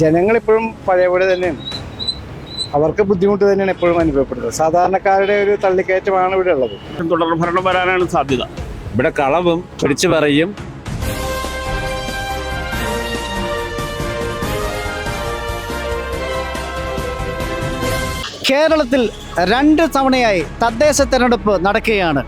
ജനങ്ങൾ ഇപ്പോഴും പഴയപോലെ തന്നെയാണ്. അവർക്ക് ബുദ്ധിമുട്ട് തന്നെയാണ് എപ്പോഴും അനുഭവപ്പെടുന്നത്. സാധാരണക്കാരുടെ ഒരു തള്ളിക്കയറ്റമാണ് ഇവിടെ ഉള്ളത്. തുടർ ഭരണം വരാനാണ് സാധ്യത. ഇവിടെ കളവും പിടിച്ചു പറയും. കേരളത്തിൽ രണ്ട് തവണയായി തദ്ദേശ തെരഞ്ഞെടുപ്പ് നടക്കുകയാണ്.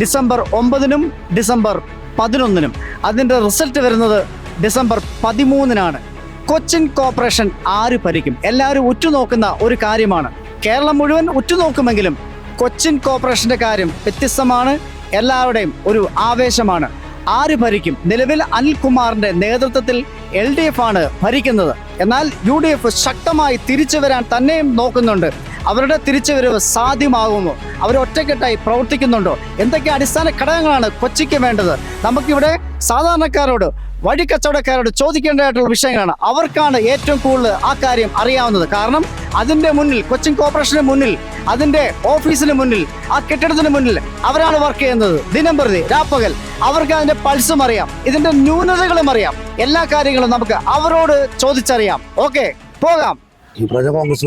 ഡിസംബർ ഒമ്പതിനും ഡിസംബർ പതിനൊന്നിനും. അതിന്റെ റിസൾട്ട് വരുന്നത് ഡിസംബർ പതിമൂന്നിനാണ്. കൊച്ചിൻ കോർപ്പറേഷൻ ആര് ഭരിക്കും? എല്ലാവരും ഉറ്റുനോക്കുന്ന ഒരു കാര്യമാണ്. കേരളം മുഴുവൻ ഉറ്റുനോക്കുമെങ്കിലും കൊച്ചിൻ കോർപ്പറേഷന്റെ കാര്യം വ്യത്യസ്തമാണ് എല്ലാവരുടെയും ഒരു ആവേശമാണ്. ആര് ഭരിക്കും? നിലവിൽ അനിൽകുമാറിന്റെ നേതൃത്വത്തിൽ എൽ ഡി എഫ് ആണ് ഭരിക്കുന്നത്. എന്നാൽ യു ഡി എഫ് ശക്തമായി തിരിച്ചു വരാൻ തന്നെയും നോക്കുന്നുണ്ട്. അവരുടെ തിരിച്ചുവരവ് സാധ്യമാകുമോ? അവർ ഒറ്റക്കെട്ടായി പ്രവർത്തിക്കുന്നുണ്ടോ? എന്തൊക്കെ അടിസ്ഥാന ഘടകങ്ങളാണ് കൊച്ചിക്ക് വേണ്ടത്? നമുക്കിവിടെ സാധാരണക്കാരോട് വഴിക്കച്ചവടക്കാരോട് ചോദിക്കേണ്ടതായിട്ടുള്ള വിഷയങ്ങളാണ്. അവർക്കാണ് ഏറ്റവും കൂടുതൽ ആ കാര്യം അറിയാവുന്നത്. കാരണം അതിന്റെ മുന്നിൽ കൊച്ചിൻ കോർപ്പറേഷന് മുന്നിൽ അതിന്റെ ഓഫീസിന് മുന്നിൽ ആ കെട്ടിടത്തിന് മുന്നിൽ അവരാണ് വർക്ക് ചെയ്യുന്നത്. ദിനം പ്രതി രാപ്പകൽ അവർക്ക് അതിന്റെ പൾസും അറിയാം. ഇതിന്റെ ന്യൂനതകളും അറിയാം. എല്ലാ കാര്യങ്ങളും നമുക്ക് അവരോട് ചോദിച്ചറിയാം. ഓക്കെ പോകാം. ഈ കോൺഗ്രസ്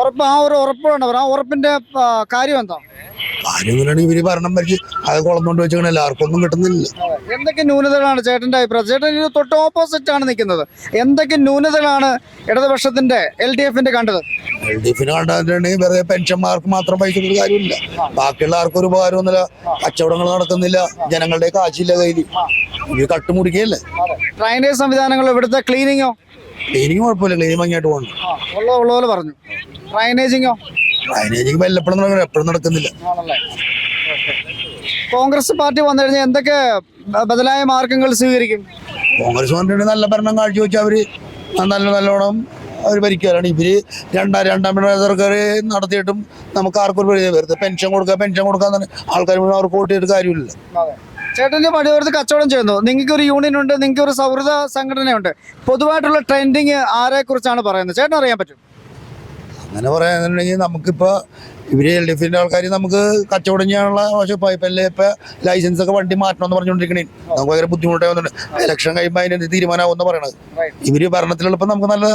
ഉറപ്പ് ആ ഒരു ഉറപ്പാണ് ആ ഉറപ്പിന്റെ കാര്യം എന്താ? കാര്യം എങ്ങനെയാണെങ്കിൽ ഇവർ ഭരണം ഭരിച്ച് അത് കുളന്നുകൊണ്ട് വെച്ചാൽ എല്ലാവർക്കും ഒന്നും കിട്ടുന്നില്ല. എന്തൊക്കെ ന്യൂനതകളാണ് ചേട്ടന്റെ അഭിപ്രായം? ചേട്ടൻ ഇതിന് തൊട്ട് ഓപ്പോസിറ്റ് ആണ് നിൽക്കുന്നത്. എന്തൊക്കെ ന്യൂനതകളാണ് ഇടതുപക്ഷത്തിന്റെ എൽ ഡി എഫിന്റെ കണ്ടത്? എൽ ഡി എഫിന് കണ്ടിട്ടുണ്ടെങ്കിൽ വെറുതെ പെൻഷന്മാർക്ക് മാത്രം പൈസ കാര്യമില്ല. ബാക്കിയുള്ള ആർക്കും ഒരു ഉപകാരമൊന്നുമില്ല കച്ചവടങ്ങൾ നടക്കുന്നില്ല. ജനങ്ങളുടെ കാശില്ല കയ്യിൽ ഇവർ കട്ടുമുടിക്കല്ലേ ഡ്രൈനേജ് സംവിധാനങ്ങൾ ഇവിടുത്തെ ക്ലീനിങ്ങോ ക്ലീനിങ് കുഴപ്പമില്ല ക്ലീനിങ് ഭംഗിയായിട്ട് പോകണം ഉള്ള ഉള്ള പോലെ പറഞ്ഞു. ഡ്രൈനേജിങ്ങോ ഡ്രൈനേജിങ് വല്ലപ്പോഴും നടക്കണം എപ്പോഴും നടക്കുന്നില്ല. കോൺഗ്രസ് പാർട്ടി വന്നു കഴിഞ്ഞാൽ എന്തൊക്കെ ബദലായ മാർഗങ്ങൾ സ്വീകരിക്കും? കോൺഗ്രസ് പാർട്ടിയുടെ നല്ല ഭരണം കാഴ്ചവെച്ച് അവർ നല്ല നല്ലോണം അവർ ഭരിക്കുകയാണ് ഇവർ രണ്ടാം രണ്ടാം സർക്കാർ നടത്തിയിട്ടും നമുക്ക് ആർക്കും ഒരു പരിധി വെറുതെ പെൻഷൻ കൊടുക്കുക പെൻഷൻ കൊടുക്കാൻ ആൾക്കാർ മുഴുവൻ അവർക്ക് വോട്ട് ചെയ്തിട്ട് കാര്യമില്ല ചേട്ടന്റെ പടിയോർത്ത് കച്ചവടം ചെയ്യുന്നു. നിങ്ങൾക്ക് ഒരു യൂണിയൻ ഉണ്ട് നിങ്ങൾക്ക് ഒരു സൗഹൃദ സംഘടനയുണ്ട്. പൊതുവായിട്ടുള്ള ട്രെൻഡിങ് ആരെ കുറിച്ചാണ് പറയുന്നത്? ചേട്ടൻ അറിയാൻ പറ്റും. അങ്ങനെ പറയാന്നുണ്ടെങ്കിൽ നമുക്കിപ്പോൾ ഇവർ എൽ ഡി എഫിന്റെ ആൾക്കാർ നമുക്ക് കച്ചവടം ചെയ്യാനുള്ള പക്ഷേ ഇപ്പൊ ലൈസൻസ് ഒക്കെ വണ്ടി മാറ്റണം എന്ന് പറഞ്ഞുകൊണ്ടിരിക്കണേ. നമുക്ക് ഭയങ്കര ബുദ്ധിമുട്ടായി വന്നിട്ടുണ്ട് ഇലക്ഷൻ കഴിയുമ്പോൾ അതിന് തീരുമാനമാവുമെന്ന് പറയണത്. ഇവർ ഭരണത്തിലുള്ളപ്പോൾ നമുക്ക് നല്ല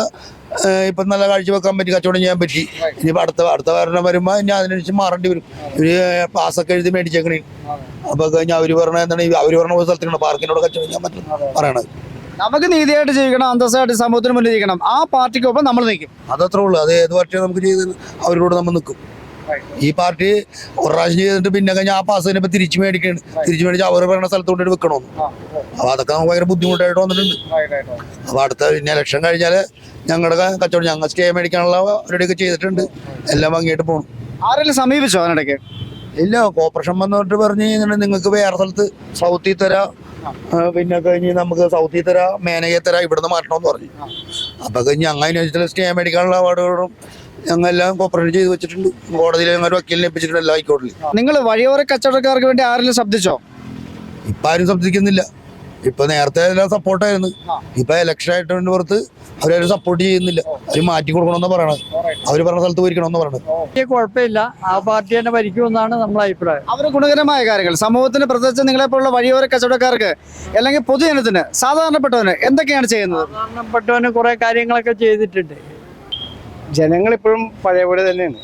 ഇപ്പം നല്ല കാഴ്ച വെക്കാൻ പറ്റി കച്ചവടം ചെയ്യാൻ പറ്റി. ഇനിയിപ്പോൾ അടുത്ത അടുത്ത ഭരണം വരുമ്പോൾ ഇനി അതിനനുസരിച്ച് മാറേണ്ടി വരും. ഇവർ പാസ്സൊക്കെ എഴുതി മേടിച്ചേക്കണേ. അപ്പോൾ കഴിഞ്ഞാൽ അവർ പറഞ്ഞ എന്താണ് അവർ പറഞ്ഞ ഒരു സ്ഥലത്തേക്കാണ് പാർക്കിനോട് കച്ചവടം ചെയ്യാൻ പറ്റും പറയണത്. നമുക്ക് നീതിയായിട്ട് ജീവിക്കണം അന്തസ്സായിട്ട് സമൂഹത്തിന് മുന്നിൽ ജീവിക്കണം ആ പാർട്ടിക്കൊപ്പം നമ്മൾ നിൽക്കും. അതത്രേ ഉള്ളൂ. അത് ഏത് പാർട്ടിയാണ് നമുക്ക് ചെയ്ത് അവരോട് നമ്മൾ നിൽക്കും. ഈ പാർട്ടി ഒരു പ്രാവശ്യം ചെയ്തിട്ട് പിന്നെ കഴിഞ്ഞാൽ ആ പാസ് കഴിഞ്ഞപ്പോൾ തിരിച്ചു മേടിക്കണം. തിരിച്ചു മേടിച്ച് അവർ പറയുന്ന സ്ഥലത്ത് കൊണ്ടിട്ട് വെക്കണമെന്ന് അപ്പോൾ അതൊക്കെ നമുക്ക് ഭയങ്കര ബുദ്ധിമുട്ടായിട്ട് വന്നിട്ടുണ്ട്. അപ്പൊ അടുത്ത പിന്നെ ഇലക്ഷൻ കഴിഞ്ഞാൽ ഞങ്ങളുടെ കച്ചവടം ഞങ്ങൾ സ്റ്റേ മേടിക്കാനുള്ള റെഡിയൊക്കെ ചെയ്തിട്ടുണ്ട്. എല്ലാം ഭംഗിയായിട്ട് പോകണം ആരെങ്കിലും സമീപിച്ചോ അതിനിടയ്ക്ക്? ഇല്ല കോപ്പറേഷൻ വന്നിട്ട് പറഞ്ഞു കഴിഞ്ഞാൽ നിങ്ങൾക്ക് വേറെ സ്ഥലത്ത് സൗത്തിൽ തരാം. പിന്നെ കഴിഞ്ഞ് നമുക്ക് സൗത്തിൽ തരാം മേനകയെ തരാം ഇവിടുന്ന് മാറ്റണമെന്ന് പറഞ്ഞു. അപ്പൊ കഴിഞ്ഞ് അങ്ങനെ സ്റ്റേ മേടിക്കാനുള്ള അവാർഡുകളും ഞങ്ങളെല്ലാം കോപ്പറേറ്റ് ചെയ്ത് വെച്ചിട്ടുണ്ട്. കോടതിയിൽ ഞങ്ങൾ വക്കീലിനെ ഏൽപ്പിച്ചിട്ടുണ്ട് എല്ലാ ഹൈക്കോടതിയിൽ നിങ്ങൾ വഴിയോര കച്ചവടക്കാർക്ക് വേണ്ടി ആരെങ്കിലും ശബ്ദിച്ചോ? ഇപ്പൊ ആരും ശബ്ദിക്കുന്നില്ല. ഇപ്പൊ നേരത്തെ എല്ലാം സപ്പോർട്ടായിരുന്നു ഇപ്പൊ ഇലക്ഷൻ ആയിട്ട് പുറത്ത് അവരാരും സപ്പോർട്ട് ചെയ്യുന്നില്ല. അവർ മാറ്റി കൊടുക്കണമെന്ന് പറയണത്. അവർ പറഞ്ഞ സ്ഥലത്ത് പോയിരിക്കണമെന്ന് പറയണത്. കുഴപ്പമില്ല. ആ പാർട്ടി തന്നെ ഭരിക്കുമെന്നാണ് നമ്മളെ അഭിപ്രായം. അവർ ഗുണകരമായ കാര്യങ്ങൾ സമൂഹത്തിന് പ്രത്യേകിച്ച് നിങ്ങളെ പോലുള്ള വഴിയോര കച്ചവടക്കാർക്ക് അല്ലെങ്കിൽ പൊതുജനത്തിന് സാധാരണപ്പെട്ടവന് എന്തൊക്കെയാണ് ചെയ്യുന്നത്? സാധാരണപ്പെട്ടവന് കുറെ കാര്യങ്ങളൊക്കെ ചെയ്തിട്ടുണ്ട്. ജനങ്ങൾ ഇപ്പോഴും പഴയപോലെ തന്നെയാണ്.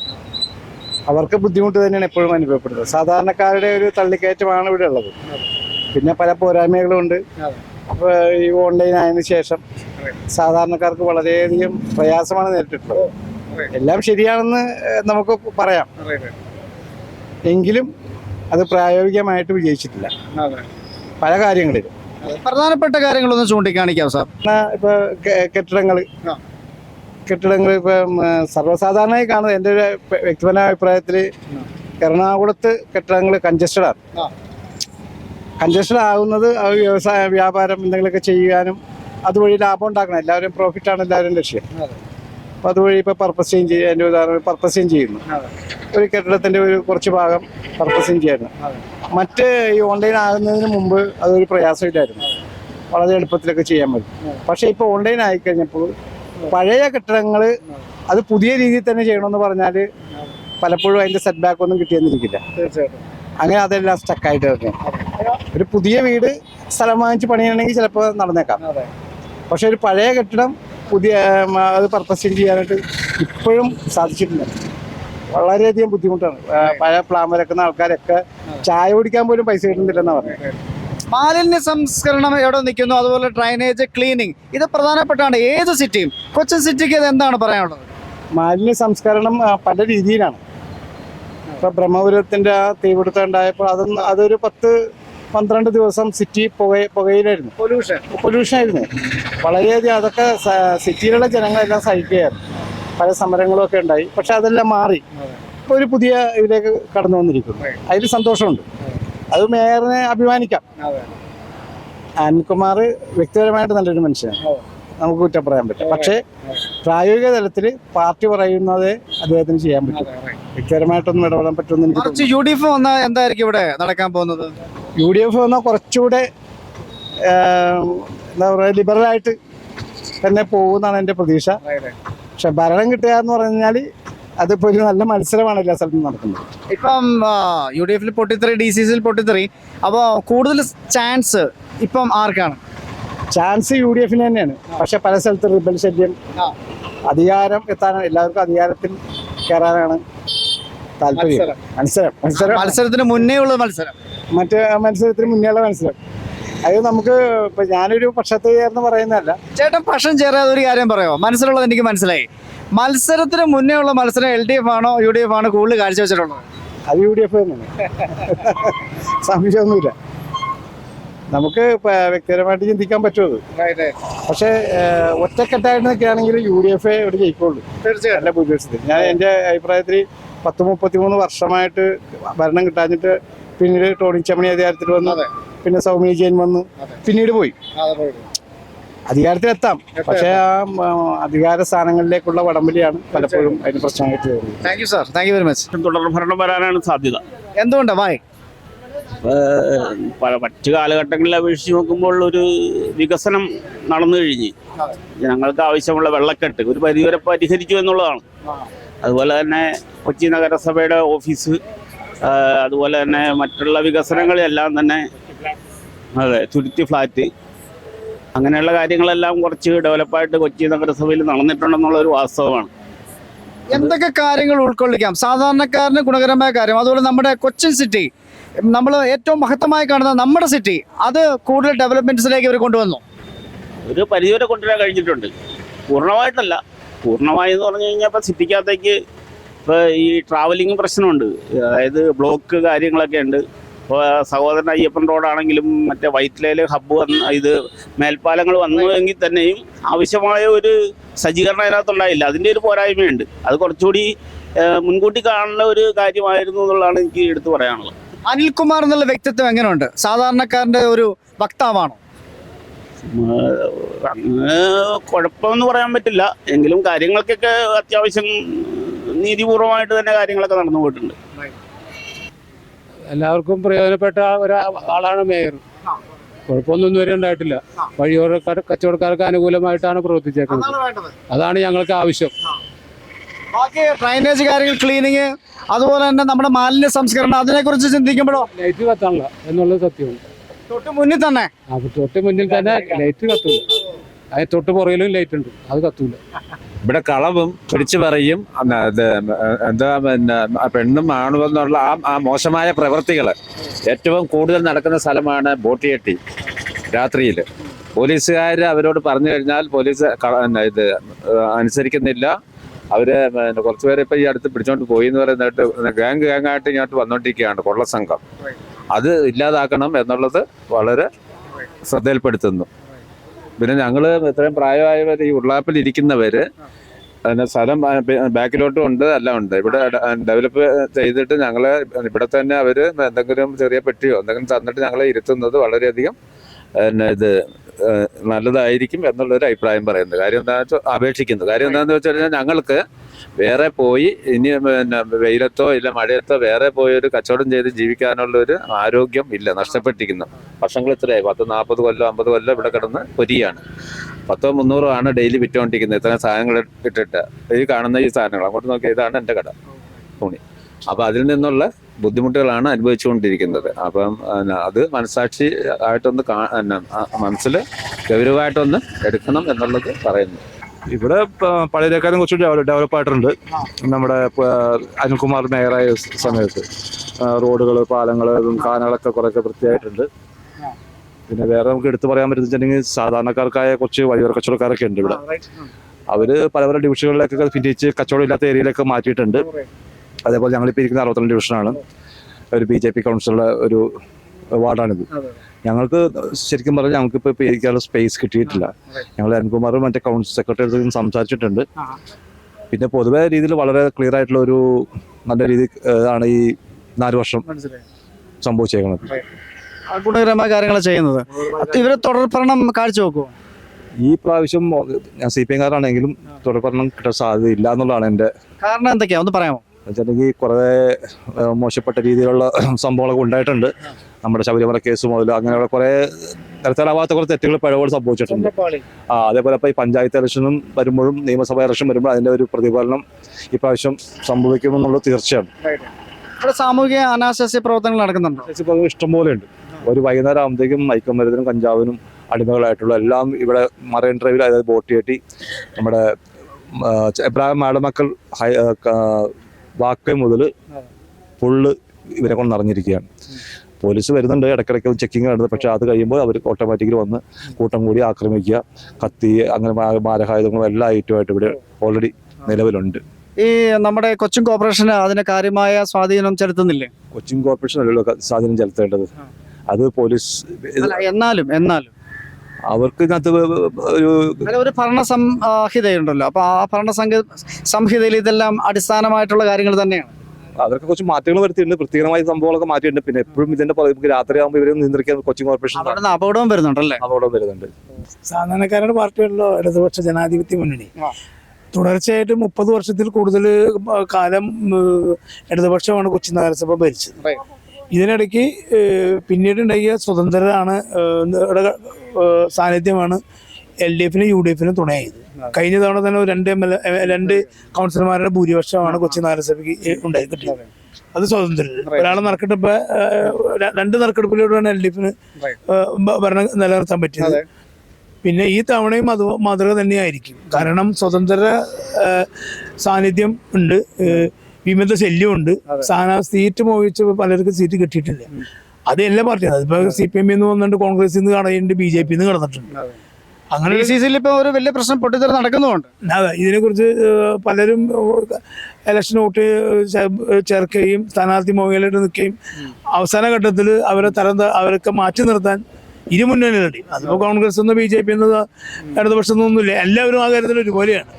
അവർക്ക് ബുദ്ധിമുട്ട് തന്നെയാണ് എപ്പോഴും അനുഭവപ്പെടുന്നത്. സാധാരണക്കാരുടെ ഒരു തള്ളിക്കയറ്റമാണ് ഇവിടെ ഉള്ളത്. പിന്നെ പല പോരായ്മകളും ഉണ്ട്. അപ്പോൾ ഈ ഓൺലൈൻ ആയതിനു ശേഷം സാധാരണക്കാർക്ക് വളരെയധികം പ്രയാസമാണ് നേരിട്ടിട്ടുള്ളത്. എല്ലാം ശരിയാണെന്ന് നമുക്ക് പറയാം. എങ്കിലും അത് പ്രായോഗികമായിട്ട് വിജയിച്ചിട്ടില്ല. പല കാര്യങ്ങളിലും. പ്രധാനപ്പെട്ട കാര്യങ്ങളൊന്ന് ചൂണ്ടിക്കാണിക്കാം സാർ. ഇപ്പൊ കെട്ടിടങ്ങൾ കെട്ടിടങ്ങൾ ഇപ്പം സർവസാധാരണയായി കാണുന്നത് എന്റെ ഒരു വ്യക്തിപരമായ അഭിപ്രായത്തിൽ എറണാകുളത്ത് കെട്ടിടങ്ങൾ കൺജസ്റ്റഡ് ആണ്. കൺജസ്റ്റഡ് ആകുന്നത് വ്യവസായ വ്യാപാരം എന്തെങ്കിലുമൊക്കെ ചെയ്യാനും അതുവഴി ലാഭം ഉണ്ടാക്കണം. എല്ലാവരും പ്രോഫിറ്റാണ് എല്ലാവരും ലക്ഷ്യം. അപ്പോൾ അതുവഴി ഇപ്പോൾ പർപ്പസിങ് ചെയ്യുക എന്റെ ഉദാഹരണം പർപ്പസിങ് ചെയ്യുന്നു. ഒരു കെട്ടിടത്തിന്റെ ഒരു കുറച്ച് ഭാഗം പർപ്പസ് പർപ്പസിങ് ചെയ്യുന്നു. മറ്റ് ഈ ഓൺലൈൻ ആകുന്നതിന് മുമ്പ് അതൊരു പ്രയാസമില്ലായിരുന്നു വളരെ എളുപ്പത്തിലൊക്കെ ചെയ്യാൻ പറ്റും. പക്ഷേ ഇപ്പോൾ ഓൺലൈൻ ആയിക്കഴിഞ്ഞപ്പോൾ പഴയ കെട്ടിടങ്ങൾ അത് പുതിയ രീതിയിൽ തന്നെ ചെയ്യണമെന്ന് പറഞ്ഞാൽ പലപ്പോഴും അതിന്റെ സെറ്റ് ബാക്ക് ഒന്നും കിട്ടിയെന്നിരിക്കില്ല. അങ്ങനെ അതെല്ലാം സ്റ്റക്കായിട്ട് കിടക്കും ഒരു പുതിയ വീട് സ്ഥലം വാങ്ങിച്ച് പണിയണമെങ്കിൽ ചിലപ്പോൾ നടന്നേക്കാം. പക്ഷെ ഒരു പഴയ കെട്ടിടം പുതിയ അത് പർപ്പസിങ് ചെയ്യാനായിട്ട് ഇപ്പോഴും സാധിച്ചിട്ടില്ല. വളരെയധികം ബുദ്ധിമുട്ടാണ്. പഴയ പ്ലാൻ വരക്കുന്ന ആൾക്കാരൊക്കെ ചായ കുടിക്കാൻ പോലും പൈസ കിട്ടുന്നില്ലെന്നാണ് പറഞ്ഞത് മാലിന്യ സംസ്കരണം എവിടെ നിൽക്കുന്നു? അതുപോലെ ഡ്രൈനേജ് ക്ലീനിങ്. ഇത് പ്രധാനപ്പെട്ടാണ്. ഏത് സിറ്റിയും? കൊച്ചിൻ സിറ്റിക്ക് ഇത് എന്താണ് പറയാനുള്ളത്? മാലിന്യ സംസ്കരണം ആ, പല രീതിയിലാണ്. ഇപ്പൊ ബ്രഹ്മപുരത്തിന്റെ ആ തീപിടുത്തം ഉണ്ടായപ്പോൾ അതൊന്ന് അതൊരു പത്ത് പന്ത്രണ്ട് ദിവസം സിറ്റി പുക പുകയിലായിരുന്നു. പൊല്യൂഷൻ പൊല്യൂഷൻ ആയിരുന്നു. വളരെയധികം അതൊക്കെ സ- സിറ്റിയിലുള്ള ജനങ്ങളെല്ലാം സഹിക്കുകയായിരുന്നു. പല സമരങ്ങളും ഒക്കെ ഉണ്ടായി. പക്ഷെ അതെല്ലാം മാറി. ഇപ്പൊ ഒരു പുതിയ ഇതിലേക്ക് കടന്നു വന്നിരിക്കുന്നു. അതിൽ സന്തോഷമുണ്ട്. അത് മേയറിനെ അഭിമാനിക്കാം. അനിൽകുമാർ വ്യക്തിപരമായിട്ട് നല്ലൊരു മനുഷ്യനാണ്. നമുക്ക് കുറ്റം പറയാൻ പറ്റും പക്ഷേ പ്രായോഗിക തലത്തിൽ പാർട്ടി പറയുന്നത് അദ്ദേഹത്തിന് ചെയ്യാൻ പറ്റും. വ്യക്തിപരമായിട്ടൊന്നും ഇടപെടാൻ പറ്റുമെന്ന് എനിക്ക് യു ഡി എഫ് വന്നാൽ എന്തായിരിക്കും ഇവിടെ നടക്കാൻ പോകുന്നത്? യു ഡി എഫ് വന്നാൽ കുറച്ചുകൂടെ എന്താ പറയുക ലിബറലായിട്ട് തന്നെ പോകുമെന്നാണ് എന്റെ പ്രതീക്ഷ. പക്ഷെ ഭരണം കിട്ടുക എന്ന് പറഞ്ഞാൽ അതിപ്പോൾ ഒരു നല്ല മത്സരമാണ് എല്ലാ സ്ഥലത്തും നടക്കുന്നത്. ഇപ്പം യു ഡി എഫിൽ പൊട്ടിത്തെറി ഡി സി സിയിൽ പൊട്ടിത്തെറി അപ്പോൾ കൂടുതൽ ചാൻസ് ഇപ്പം ആർക്കാണ്? ചാൻസ് യു ഡി എഫിന് തന്നെയാണ്. പക്ഷെ പല സ്ഥലത്തും റിബൽ ശല്യം അധികാരം എത്താനാണ് എല്ലാവർക്കും അധികാരത്തിൽ കയറാനാണ് താല്പര്യം. മത്സരം. മത്സരം മത്സരത്തിന് മുന്നേ ഉള്ള മത്സരം. മറ്റേ മത്സരത്തിന് മുന്നേ ഉള്ള മത്സരം. അത് നമുക്ക് ഇപ്പൊ ഞാനൊരു പക്ഷത്ത് ചേർന്ന് പറയുന്നതല്ല. ചേട്ടൻ പക്ഷം ചേരാതെ ഒരു കാര്യം പറയോ മനസ്സിലുള്ളത് എനിക്ക് മനസ്സിലായി. മത്സരത്തിന് മുന്നേ ഉള്ള മത്സരം എൽ ഡി എഫ് ആണോ യു ഡി എഫ് ആണോ കൂടുതൽ കാഴ്ചവെച്ചിട്ടുള്ളത്? അത് യു ഡി എഫ് തന്നെയാണ്. സംശയമൊന്നുമില്ല. നമുക്ക് വ്യക്തിപരമായിട്ട് ചിന്തിക്കാൻ പറ്റുമത്. പക്ഷേ ഒറ്റക്കെട്ടായിട്ട് നിൽക്കുകയാണെങ്കിൽ യു ഡി എഫ് ഇവിടെ ജയിക്കുള്ളൂ. തീർച്ചയായും നല്ല ഭൂരിപക്ഷത്തിൽ ഞാൻ എന്റെ അഭിപ്രായത്തിൽ പത്ത് മുപ്പത്തിമൂന്ന് വർഷമായിട്ട് ഭരണം കിട്ടാഞ്ഞിട്ട് പിന്നീട് ടോണി ചമണി അധികാരത്തിൽ വന്നു. പിന്നെ സൗമ്യ ജെയിൻ വന്നു. പിന്നീട് പോയി. അധികാരത്തിലെത്താം. പക്ഷേ ആ അധികാര സ്ഥാനങ്ങളിലേക്കുള്ള വടംവലിയാണ് പലപ്പോഴും അതിന് പ്രശ്നമായിട്ട് വരുന്നത്. Thank you sir thank you very much തുടർ ഭരണം വരാനാണ് സാധ്യത. എന്തുകൊണ്ടാണ് വായ് മറ്റു കാലഘട്ടങ്ങളിൽ അപേക്ഷിച്ച് നോക്കുമ്പോൾ ഒരു വികസനം നടന്നു കഴിഞ്ഞ്. ജനങ്ങൾക്ക് ആവശ്യമുള്ള വെള്ളക്കെട്ട് ഒരു പരിധിവരെ പരിഹരിച്ചു എന്നുള്ളതാണ്. അതുപോലെ തന്നെ കൊച്ചി നഗരസഭയുടെ ഓഫീസ് അതുപോലെ തന്നെ മറ്റുള്ള വികസനങ്ങളെല്ലാം തന്നെ അതെ തുരുത്തി ഫ്ലാറ്റ് അങ്ങനെയുള്ള കാര്യങ്ങളെല്ലാം കുറച്ച് ഡെവലപ്പായിട്ട് കൊച്ചി നഗരസഭയിൽ നടന്നിട്ടുണ്ടെന്നുള്ള ഒരു വാസ്തവമാണ്. എന്തൊക്കെ കാര്യങ്ങൾ ഉൾക്കൊള്ളിക്കാം? സാധാരണക്കാരന് ഗുണകരമായ കാര്യം. അതുപോലെ നമ്മുടെ കൊച്ചിൻ സിറ്റി നമ്മൾ ഏറ്റവും മഹത്തമായി കാണുന്ന നമ്മുടെ സിറ്റി അത് കൂടുതൽ ഡെവലപ്മെന്റ്സിലേക്ക് ഇവർ കൊണ്ടുവന്നു. ഒരു പരിധിവരെ കൊണ്ടുവരാൻ കഴിഞ്ഞിട്ടുണ്ട്. പൂർണമായിട്ടല്ല. പൂർണമായി എന്ന് പറഞ്ഞു കഴിഞ്ഞാൽ ഇപ്പം സിറ്റിക്കകത്തേക്ക് ഇപ്പോൾ ഈ ട്രാവലിംഗ് പ്രശ്നമുണ്ട്. അതായത് ബ്ലോക്ക് കാര്യങ്ങളൊക്കെ ഉണ്ട്. ഇപ്പോൾ സഹോദരൻ അയ്യപ്പൻ റോഡാണെങ്കിലും മറ്റേ വൈറ്റിലയിൽ ഹബ്ബ് വന്ന് ഇത് മേൽപ്പാലങ്ങൾ വന്നുവെങ്കിൽ തന്നെയും ആവശ്യമായ ഒരു സജ്ജീകരണം അതിനകത്തുണ്ടായില്ല അതിന്റെ ഒരു പോരായ്മയുണ്ട്. അത് കുറച്ചുകൂടി മുൻകൂട്ടി കാണുന്ന ഒരു കാര്യമായിരുന്നു എന്നുള്ളതാണ് എനിക്ക് എടുത്തു പറയാനുള്ളത്. അനിൽകുമാർ എന്നുള്ള വ്യക്തിത്വം എങ്ങനെയുണ്ട്? സാധാരണക്കാരന്റെ ഒരു വക്താവാണോ? അങ്ങ് കുഴപ്പമെന്ന് പറയാൻ പറ്റില്ല. എങ്കിലും കാര്യങ്ങൾക്കൊക്കെ അത്യാവശ്യം നീതിപൂർവമായിട്ട് തന്നെ കാര്യങ്ങളൊക്കെ നടന്നു പോയിട്ടുണ്ട്. എല്ലാവർക്കും പ്രയോജനപ്പെട്ട ഒരു ആളാണ് മേയർ. കുഴപ്പമൊന്നും ഇതുവരെ ഉണ്ടായിട്ടില്ല. വഴിയോരക്കാർ കച്ചവടക്കാർക്ക് അനുകൂലമായിട്ടാണ് പ്രവർത്തിച്ചേക്കുന്നത്. അതാണ് ഞങ്ങൾക്ക് ആവശ്യം. ബാക്കി ഡ്രൈനേജ് കാര്യങ്ങൾ ക്ലീനിങ് അതുപോലെ തന്നെ നമ്മുടെ മാലിന്യ സംസ്കരണം അതിനെക്കുറിച്ച് ചിന്തിക്കുമ്പോഴോ? ലൈറ്റ് കത്തണില്ല. എന്നുള്ളത് സത്യമാണ്. തൊട്ട് മുന്നിൽ തന്നെ? തൊട്ട് മുന്നിൽ തന്നെ ലൈറ്റ് കത്തൂല. അതിന് തൊട്ട് പുറകിലും ലൈറ്റ് ഉണ്ട്. അത് കത്തൂല. ഇവിടെ കളവും പിടിച്ചു പറയും. എന്താ പിന്നെ പെണ്ണും ആണും എന്നുള്ള ആ ആ മോശമായ പ്രവൃത്തികൾ ഏറ്റവും കൂടുതൽ നടക്കുന്ന സ്ഥലമാണ് ബോട്ടിയെട്ടി രാത്രിയിൽ പോലീസുകാർ അവരോട് പറഞ്ഞു കഴിഞ്ഞാൽ പോലീസ് ഇത് അനുസരിക്കുന്നില്ല. പിന്നെ കുറച്ച് പേരെ ഇപ്പൊ ഈ അടുത്ത് പിടിച്ചോണ്ട് പോയി എന്ന് പറയുന്നിട്ട് ഗാങ് ഗാങ്ങായിട്ട് ഇങ്ങോട്ട് വന്നോണ്ടിരിക്കുകയാണ് കൊള്ളസംഘം അത് ഇല്ലാതാക്കണം എന്നുള്ളത് വളരെ ശ്രദ്ധയിൽപ്പെടുത്തുന്നു. പിന്നെ ഞങ്ങൾ ഇത്രയും പ്രായമായവർ ഈ ഉള്ളാപ്പിൽ ഇരിക്കുന്നവര് അതിന് സ്ഥലം ബാക്കിലോട്ടും ഉണ്ട് അല്ല ഉണ്ട്. ഇവിടെ ഡെവലപ്പ് ചെയ്തിട്ട് ഞങ്ങൾ ഇവിടെ തന്നെ അവർ എന്തെങ്കിലും ചെറിയ പെട്ടിയോ എന്തെങ്കിലും തന്നിട്ട് ഞങ്ങളെ ഇരുത്തുന്നത് വളരെയധികം പിന്നെ ഇത് നല്ലതായിരിക്കും എന്നുള്ളൊരു അഭിപ്രായം പറയുന്നത് കാര്യം എന്താണെന്ന് വെച്ചാൽ അപേക്ഷിക്കുന്നത് കാര്യം എന്താണെന്ന് വെച്ച് കഴിഞ്ഞാൽ ഞങ്ങൾക്ക് വേറെ പോയി ഇനി പിന്നെ വെയിലത്തോ ഇല്ല മഴയത്തോ വേറെ പോയി ഒരു കച്ചവടം ചെയ്ത് ജീവിക്കാനുള്ള ഒരു ആരോഗ്യം ഇല്ല നഷ്ടപ്പെട്ടിരിക്കുന്നു. വർഷങ്ങൾ ഇത്രയായി. പത്ത് നാൽപ്പത് കൊല്ലം അമ്പത് കൊല്ലം ഇവിടെ കിടന്ന് പൊരിയാണ്. പത്തോ മുന്നൂറോ ആണ് ഡെയിലി വിറ്റുകൊണ്ടിരിക്കുന്നത് ഇത്രയും സാധനങ്ങൾ ഇട്ടിട്ട് ഈ കാണുന്ന ഈ സാധനങ്ങൾ. അങ്ങോട്ട് നോക്കിയാൽ ഇതാണ് എന്റെ കട തുണി അപ്പൊ അതിൽ നിന്നുള്ള ബുദ്ധിമുട്ടുകളാണ് അനുഭവിച്ചുകൊണ്ടിരിക്കുന്നത്. അപ്പം അത് മനസാക്ഷി ആയിട്ടൊന്ന് കാ മനസ്സിൽ ഗൗരവമായിട്ടൊന്ന് എടുക്കണം എന്നുള്ളത് പറയുന്നു. ഇവിടെ പഴയക്കാരും കുറച്ച് ഡെവലപ്പ് ആയിട്ടുണ്ട് നമ്മുടെ അനിൽകുമാർ മേയറായ സമയത്ത്. റോഡുകൾ പാലങ്ങൾ കാനകളൊക്കെ കുറേയൊക്കെ വൃത്തിയായിട്ടുണ്ട്. പിന്നെ വേറെ നമുക്ക് എടുത്തു പറയാൻ പറ്റുന്നുണ്ടെങ്കിൽ സാധാരണക്കാർക്കായ കുറച്ച് വഴിയോര കച്ചവടക്കാരൊക്കെ ഉണ്ട് ഇവിടെ. അവർ പല പല ഡിവിഷനുകളിലേക്കൊക്കെ ഭിന്നിച്ച് കച്ചവടം ഇല്ലാത്ത ഏരിയയിലൊക്കെ മാറ്റിയിട്ടുണ്ട്. അതേപോലെ ഞങ്ങളിപ്പോൾ ഇരിക്കുന്ന അറുപത്തിരണ്ട് ഡിവിഷനാണ്. ഒരു ബി ജെ പി കൗൺസിലുള്ള ഒരു വാർഡാണിത്. ഞങ്ങൾക്ക് ശരിക്കും പറഞ്ഞാൽ ഞങ്ങൾക്ക് ഇപ്പോൾ ഇരിക്കാനുള്ള സ്പേസ് കിട്ടിയിട്ടില്ല. ഞങ്ങൾ അരുൺകുമാറും മറ്റേ കൗൺസിൽ സെക്രട്ടറി സംസാരിച്ചിട്ടുണ്ട്. പിന്നെ പൊതുവേ രീതിയിൽ വളരെ ക്ലിയർ ആയിട്ടുള്ള ഒരു നല്ല രീതി ആണ് ഈ നാല് വർഷം സംഭവിച്ചേക്കുന്നത്. ഗുണകരമായ കാര്യങ്ങളാണ് ചെയ്യുന്നത്. ഇവരെ തുടർ ഭരണം കാഴ്ചവെക്കുമോ ഈ പ്രാവശ്യം ഞാൻ സി പി എംകാരാണെങ്കിലും തുടർഭരണം കിട്ടാൻ സാധ്യതയില്ല എന്നുള്ളതാണ് എന്റെ കാരണം എന്തൊക്കെയാ? ഒന്ന് പറയാമോ? വെച്ചിട്ടുണ്ടെങ്കിൽ കുറേ മോശപ്പെട്ട രീതിയിലുള്ള സംഭവങ്ങളൊക്കെ ഉണ്ടായിട്ടുണ്ട്. നമ്മുടെ ശബരിമല കേസ് മുതൽ അങ്ങനെയുള്ള കുറേ തരത്തിലാവാത്ത കുറേ തെറ്റുകൾ പിഴവുകൾ സംഭവിച്ചിട്ടുണ്ട്. ആ അതേപോലെ ഇപ്പോൾ ഈ പഞ്ചായത്ത് ഇലക്ഷനും വരുമ്പോഴും നിയമസഭാ ഇലക്ഷൻ വരുമ്പോഴും അതിന്റെ ഒരു പ്രതിഫലനം ഇപ്രാവശ്യം സംഭവിക്കുമെന്നുള്ളത് തീർച്ചയാണ്. ഇവിടെ സാമൂഹിക അനാശാസ്യ പ്രവർത്തനങ്ങൾ നടക്കുന്നുണ്ട്? ഇപ്പോൾ ഇഷ്ടംപോലെ ഉണ്ട്. ഒരു വൈകുന്നേരം ആകുമ്പോഴത്തേക്കും മയക്കുമരുന്നിനും കഞ്ചാവിനും അടിമകളായിട്ടുള്ള എല്ലാം ഇവിടെ മറൈൻ ഡ്രൈവിൽ അതായത് ബോട്ട് കെട്ടി നമ്മുടെ എബ്രാഹിം മാഡമക്കൾ വാക്കൈ മുതൽ ഫുള്ള് ഇവരെ കൊണ്ട് നിറഞ്ഞിരിക്കുകയാണ്. പോലീസ് വരുന്നുണ്ട് ഇടയ്ക്കിടയ്ക്ക് ചെക്കിങ് നടന്നത് പക്ഷേ അത് കഴിയുമ്പോൾ അവർ ഓട്ടോമാറ്റിക്കലി വന്ന് കൂട്ടം കൂടി ആക്രമിക്കുക കത്തി അങ്ങനെ മാരകായുധങ്ങളും എല്ലാ ഐറ്റമായിട്ട് ഇവിടെ ഓൾറെഡി നിലവിലുണ്ട്. ഈ നമ്മുടെ കൊച്ചിൻ കോർപ്പറേഷന് അതിന് കാര്യമായ സ്വാധീനം ചെലുത്തുന്നില്ലേ? കൊച്ചിൻ കോർപ്പറേഷൻ അല്ലല്ലോ സ്വാധീനം ചെലുത്തേണ്ടത്. അത് പോലീസ് എന്നാലും എന്നാലും. അവർക്ക് ഇതിനകത്ത് ഒരു ഒരു ഭരണ സംഹിതയുണ്ടല്ലോ അപ്പൊ ആ ഭരണ സംഹിതയിൽ ഇതെല്ലാം അടിസ്ഥാനമായിട്ടുള്ള കാര്യങ്ങൾ തന്നെയാണ്. അവർക്ക് കുറച്ച് മാറ്റങ്ങൾ വരുത്തിയിട്ടുണ്ട്. പ്രത്യേകമായ സംഭവങ്ങളൊക്കെ മാറ്റിയിട്ടുണ്ട്. പിന്നെ എപ്പോഴും ഇതിന്റെ പുറകെ രാത്രി ആകുമ്പോൾ ഇവരെ നിയന്ത്രിക്കാൻ കൊച്ചി കോർപ്പറേഷൻ അപകടവും വരുന്നുണ്ടല്ലേ? അപകടം വരുന്നുണ്ട്. സാധാരണക്കാരുടെ പാർട്ടിയുള്ള ഇടതുപക്ഷ ജനാധിപത്യ മുന്നണി? തുടർച്ചയായിട്ട് മുപ്പത് വർഷത്തിൽ കൂടുതൽ കാലം ഇടതുപക്ഷമാണ് കൊച്ചി നഗരസഭ ഭരിച്ചത്. ഇതിനിടയ്ക്ക് പിന്നീട് ഉണ്ടാക്കിയ സ്വതന്ത്രരാണ് സാന്നിധ്യമാണ് എൽ ഡി എഫിനും യു ഡി എഫിനും തുണയായത് കഴിഞ്ഞ തവണ തന്നെ രണ്ട് എം എൽ രണ്ട് കൗൺസിലർമാരുടെ ഭൂരിപക്ഷമാണ് കൊച്ചി നഗരസഭയ്ക്ക് ഉണ്ടായി കിട്ടിയത്. അത് സ്വാതന്ത്ര്യം ഒരാളെ നറുക്കെടുപ്പ് രണ്ട് നറുക്കെടുപ്പിലൂടെയാണ് എൽ ഡി എഫിന് ഭരണം നിലനിർത്താൻ പറ്റിയത്. പിന്നെ ഈ തവണയും അത് മാതൃക തന്നെയായിരിക്കും. കാരണം സ്വതന്ത്ര സാന്നിധ്യം ഉണ്ട്. വിമത ശല്യമുണ്ട്. സ്ഥാനാ സീറ്റ് മോഹിച്ച് പലർക്കും സീറ്റ് കിട്ടിയിട്ടില്ല. അത് എല്ലാ പാർട്ടിയും. അതിപ്പോ സി പി എം നിന്ന് വന്നിട്ട് കോൺഗ്രസിൽ നിന്ന് കടയുണ്ട് ബി ജെ പി കടന്നിട്ടുണ്ട്. അങ്ങനെ ഇപ്പൊ ഒരു വലിയ പ്രശ്നം പൊട്ടിത്തെറി നടക്കുന്നുണ്ട് അതെ ഇതിനെക്കുറിച്ച് കുറിച്ച് പലരും ഇലക്ഷൻ വോട്ട് ചേർക്കുകയും സ്ഥാനാർത്ഥി മോഹിലായിട്ട് നിൽക്കുകയും അവസാന ഘട്ടത്തിൽ അവരെ തരം അവരൊക്കെ മാറ്റി നിർത്താൻ ഇരു മുന്നണികളുടെ അതിപ്പോൾ കോൺഗ്രസ് നിന്ന് ബി ജെ പി എന്നത് ഇടതുപക്ഷം ഒന്നുമില്ല എല്ലാവരും ആ കാര്യത്തിൽ ഒരുപോലെയാണ്.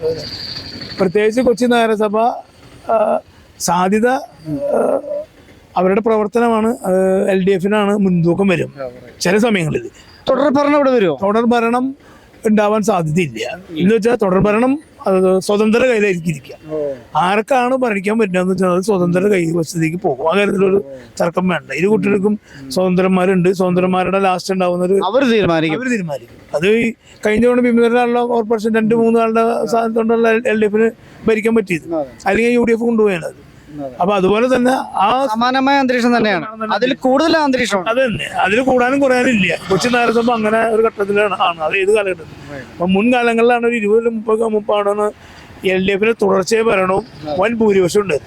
പ്രത്യേകിച്ച് കൊച്ചി നഗരസഭ സാധ്യത അവരുടെ പ്രവർത്തനമാണ് എൽ ഡി എഫിനാണ് മുൻതൂക്കം വരും ചില സമയങ്ങളിൽ. തുടർ ഭരണം ഇവിടെ വരുമോ തുടർ ഭരണം ഉണ്ടാവാൻ സാധ്യതയില്ല. എന്ന് വെച്ചാൽ തുടർ ഭരണം അത് സ്വതന്ത്ര കയ്യിലായിരിക്കും ഇരിക്കുക ആർക്കാണ് ഭരിക്കാൻ പറ്റുന്നതെന്ന് വെച്ചാൽ അത് സ്വതന്ത്ര കൈവശത്തേക്ക് പോകും. ആ കാര്യത്തിലൊരു തർക്കം വേണ്ട. ഇരു കുട്ടികൾക്കും സ്വതന്ത്രന്മാരുണ്ട്. സ്വതന്ത്രന്മാരുടെ ലാസ്റ്റ് ഉണ്ടാവുന്ന ഒരു അവർ തീരുമാനിക്കും. അവർ തീരുമാനിക്കും. അത് ഈ കഴിഞ്ഞ തവണ വിമതരാളുള്ള കോർപ്പറേഷൻ രണ്ട് മൂന്ന് ആളുടെ സ്ഥാനത്തുകൊണ്ടുള്ള എൽ ഡി എഫിന് ഭരിക്കാൻ പറ്റിയത്. അല്ലെങ്കിൽ യു ഡി എഫ് കൊണ്ടുപോയാണ് അത്. അപ്പൊ അതുപോലെ തന്നെ ആ സമാനമായ അന്തരീക്ഷം തന്നെയാണ്. അതിൽ കൂടുതൽ അന്തരീക്ഷം അത് തന്നെ അതിൽ കൂടാനും കുറയാനും ഇല്ല കൊച്ചി നഗരസഭ അങ്ങനെ ഒരു ഘട്ടത്തിലാണ് ആണ്. അത് ഏത് കാലഘട്ടത്തിൽ? അപ്പൊ മുൻകാലങ്ങളിലാണ് ഒരു ഇരുപത് മുപ്പത് മുപ്പാണെന്ന് എൽ ഡി എഫിന് തുടർച്ചയായി ഭരണവും വൻ ഭൂരിപക്ഷം ഉണ്ട്.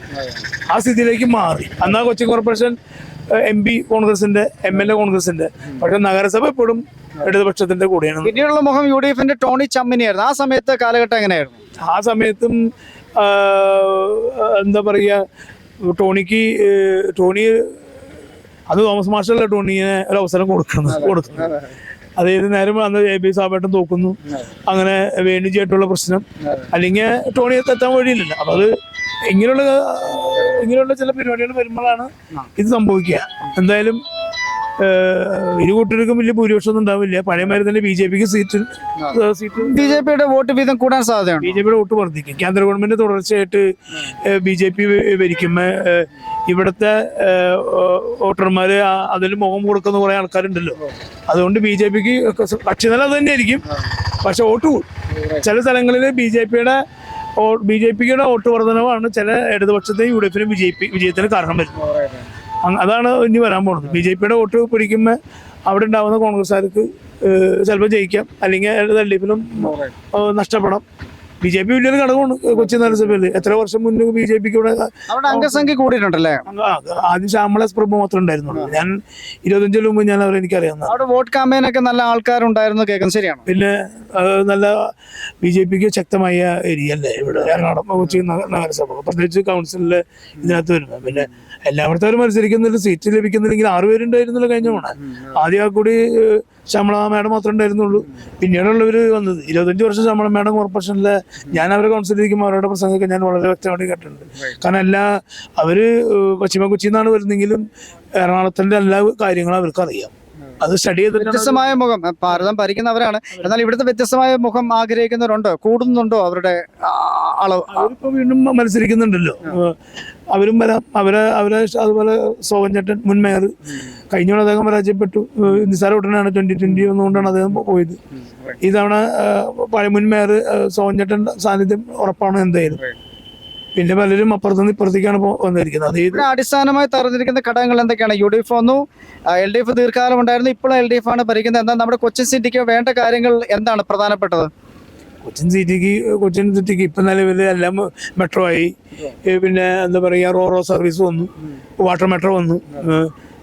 ആ സ്ഥിതിയിലേക്ക് മാറി. അന്നാ കൊച്ചി കോർപ്പറേഷൻ എം പി കോൺഗ്രസിന്റെ എം എൽ എ കോൺഗ്രസിന്റെ. പക്ഷെ നഗരസഭ എപ്പോഴും ഇടതുപക്ഷത്തിന്റെ കൂടെയാണ്. പിന്നീടുള്ള മുഖം യു ഡി എഫിന്റെ ടോണി ചമ്മിനിയായിരുന്നു. ആ സമയത്ത് കാലഘട്ടം എങ്ങനെയായിരുന്നു? ആ സമയത്തും എന്താ പറയുക ടോണിക്ക് ടോണി അത് തോമസ് മാഷല്ല ടോണിനെ ഒരു അവസരം കൊടുക്കുന്നത് കൊടുക്കുന്നത്. അതായത് നേരം അന്ന് എ ബി സാബേട്ടൻ തോക്കുന്നു അങ്ങനെ വേണിജിയായിട്ടുള്ള പ്രശ്നം. അല്ലെങ്കിൽ ടോണി എത്താൻ വഴിയില്ലല്ലോ. അപ്പൊ അത് ഇങ്ങനെയുള്ള ഇങ്ങനെയുള്ള ചില പരിപാടികൾ വരുമ്പോഴാണ് ഇത് സംഭവിക്കുക. എന്തായാലും ഇരു കൂട്ടർക്കും വലിയ ഭൂരിപക്ഷം ഒന്നും ഉണ്ടാവില്ല. പഴയ മാതിരി തന്നെ ബി ജെ പിക്ക് സീറ്റ് സീറ്റ് ബി ജെ പിയുടെ വോട്ട് വീതം കൂടാൻ സാധ്യതയുണ്ട്? ബി ജെ പിയുടെ വോട്ട് വർദ്ധിക്കും. കേന്ദ്ര ഗവൺമെന്റ് തുടർച്ചയായിട്ട് ബി ജെ പി ഭരിക്കും. ഇവിടുത്തെ വോട്ടർമാർ അതിൽ മുഖം കൊടുക്കുന്ന കുറെ ആൾക്കാരുണ്ടല്ലോ. അതുകൊണ്ട് ബി ജെ പിക്ക് കക്ഷി നില അത് തന്നെയായിരിക്കും. പക്ഷെ വോട്ട് കൂടും ചില സ്ഥലങ്ങളിൽ ബി ജെ പിയുടെ ബി ജെ പിയുടെ വോട്ട് വർധനവാണ്. ചില ഇടതുപക്ഷത്തെയും യു ഡി എഫിനും വിജയിപ്പി വിജയത്തിന് കാരണം വരുന്നത്. അതാണ് ഇനി വരാൻ പോകുന്നത് ബി ജെ പിയുടെ വോട്ട് പിടിക്കുമ്പോൾ അവിടെ ഉണ്ടാവുന്ന കോൺഗ്രസ്സുകാർക്ക് ചിലപ്പോൾ ജയിക്കാം. അല്ലെങ്കിൽ എൽ ഡി എഫിനും നഷ്ടപ്പെടാം. ബി ജെ പി വലിയൊരു ഘടകമാണ് കൊച്ചി നഗരസഭയിൽ എത്ര വർഷം മുന്നേ ബി ജെ പിക്ക് ഇവിടെ അംഗസംഖ്യ കൂടിയിട്ടുണ്ടല്ലേ? ആദ്യം ശ്യാമള പ്രഭു മാത്രമേ ഉണ്ടായിരുന്നുള്ളൂ. ഞാൻ ഇരുപത്തഞ്ചിന് മുമ്പ് ഞാൻ അവരെ എനിക്കറിയാം അവിടെ വോട്ട് ക്യാമ്പയിനൊക്കെ നല്ല ആൾക്കാരുണ്ടായിരുന്നു കേൾക്കുന്നത് ശരിയാണ്? പിന്നെ നല്ല ബി ജെ പിക്ക് ശക്തമായ ഏരിയ അല്ലേ ഇവിടെ എറണാകുളം കൊച്ചി നഗരസഭ. പ്രത്യേകിച്ച് കൗൺസിലിൽ ഇതിനകത്ത് വരുന്നത്. പിന്നെ എല്ലായിടത്തും മത്സരിക്കുന്നില്ല സീറ്റ് ലഭിക്കുന്നില്ലെങ്കിൽ ആറ് പേരുണ്ടായിരുന്നല്ലോ കഴിഞ്ഞ തവണ. ആദ്യം ആ കൂടി ശമ്പള മേഡം മാത്രമേ ഉണ്ടായിരുന്നുള്ളൂ. പിന്നീടുള്ളവർ വന്നത് ഇരുപത്തഞ്ച് വർഷം ശമ്പള മേഡം കോർപ്പറേഷനിലെ ഞാൻ അവരെ കൗൺസിലിരിക്കുമ്പോൾ അവരുടെ പ്രസംഗമൊക്കെ ഞാൻ വളരെ വ്യക്തമായിട്ട് കേട്ടിട്ടുണ്ട്. കാരണം എല്ലാ അവർ ഏഹ്, പശ്ചിമ കൊച്ചിയിൽ നിന്നാണ് വരുന്നെങ്കിലും എറണാകുളത്തിന്റെ എല്ലാ കാര്യങ്ങളും അവർക്കറിയാം. അത് സ്റ്റഡി ചെയ്ത് വ്യത്യസ്തമായ മുഖം ഭാരതം ഭരിക്കുന്നവരാണ്. എന്നാൽ ഇവിടുത്തെ വ്യത്യസ്തമായ മുഖം ആഗ്രഹിക്കുന്നവരുണ്ടോ? കൂടുന്നുണ്ടോ അവരുടെ അളവ്. അവരിപ്പോ വീണ്ടും മത്സരിക്കുന്നുണ്ടല്ലോ. അവരും വരാം. അവരെ അവരെ അതുപോലെ സോഹൻ ചേട്ടൻ മുൻ മേയർ. കഴിഞ്ഞ അദ്ദേഹം പരാജയപ്പെട്ടു. നിസാര ഉടനാണ് ട്വന്റി ട്വന്റി ഒന്നുകൊണ്ടാണ് അദ്ദേഹം പോയത്. ഇതവണ പഴയ മുൻ മേയർ സോവൻ ചേട്ടൻ സാന്നിധ്യം ഉറപ്പാണ് എന്തായാലും. പിന്നെ പലരും അപ്പുറത്തുനിന്ന് ഇപ്പുറത്തേക്കാണ് പോ- വന്നിരിക്കുന്നത്. ഇവിടെ അടിസ്ഥാനമായി തറഞ്ഞിരിക്കുന്ന ഘടകങ്ങൾ എന്തൊക്കെയാണ്? യു ഡി എഫ് വന്നു. എൽ ഡി എഫ് ദീർഘകാലം ഉണ്ടായിരുന്നു. ഇപ്പോഴും എൽ ഡി എഫ് ആണ് ഭരിക്കുന്നത്. എന്നാൽ നമ്മുടെ കൊച്ചിൻ സിറ്റിക്ക് വേണ്ട കാര്യങ്ങൾ എന്താണ് പ്രധാനപ്പെട്ടത്? കൊച്ചിൻ സിറ്റിക്ക് കൊച്ചിൻ സിറ്റിക്ക് ഇപ്പം നിലവിൽ എല്ലാം മെട്രോ ആയി. പിന്നെ എന്താ പറയുക റോറോ സർവീസ് വന്നു. വാട്ടർ മെട്രോ വന്നു.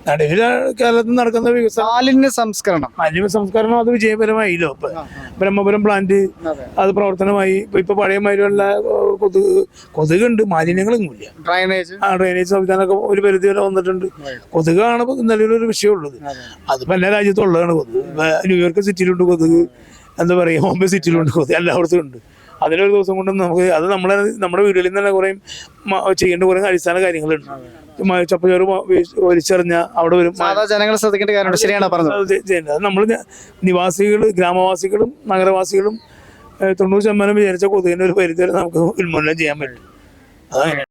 നടുവിൽ കേരളത്തിൽ നടക്കുന്ന വികസനം മാലിന്യ സംസ്കരണം. മാലിന്യ സംസ്കരണം അത് വിജയപരമായില്ലോ. ഇപ്പൊ ബ്രഹ്മപുരം പ്ലാന്റ് അത്. പ്രവർത്തനമായി. ഇപ്പൊ പഴയ മാതിരിയുള്ള കൊതുക് കൊതുകുണ്ട്. മാലിന്യങ്ങളൊന്നുമില്ല. ഡ്രൈനേജ് ആ ഡ്രൈനേജ് സംവിധാനമൊക്കെ ഒരു പരിധി വരെ വന്നിട്ടുണ്ട് കൊതുകാണ് ഇപ്പൊ നിലവിലൊരു വിഷയമുള്ളത്. അതിപ്പോ എല്ലാ രാജ്യത്തും ഉള്ളതാണ് കൊതുക്. ന്യൂയോർക്ക് സിറ്റിയിലുണ്ട് കൊതുക്. എന്താ പറയുക ബോംബെ സിറ്റിയിലുണ്ട് കൊതുക് എല്ലായിടത്തും ഉണ്ട് അതിനൊരു ദിവസം കൊണ്ട് നമുക്ക് അത് നമ്മളെ നമ്മുടെ വീടുകളിൽ നിന്ന് തന്നെ കുറേ ചെയ്യേണ്ട കുറേ അടിസ്ഥാന കാര്യങ്ങളുണ്ട്. ചപ്പച്ചോറ് വലിച്ചെറിഞ്ഞ അവിടെ വരും. ജനങ്ങൾ ശ്രദ്ധിക്കേണ്ട കാര്യമുണ്ട്. ശരിയാണ് പറഞ്ഞത്? അത് നമ്മൾ നിവാസികൾ ഗ്രാമവാസികളും നഗരവാസികളും തൊണ്ണൂറ് ശതമാനം വിചാരിച്ച കൊതുകിന്റെ ഒരു പരിധി വരെ നമുക്ക് ഉന്മൂലനം ചെയ്യാൻ പറ്റും. അതാണ്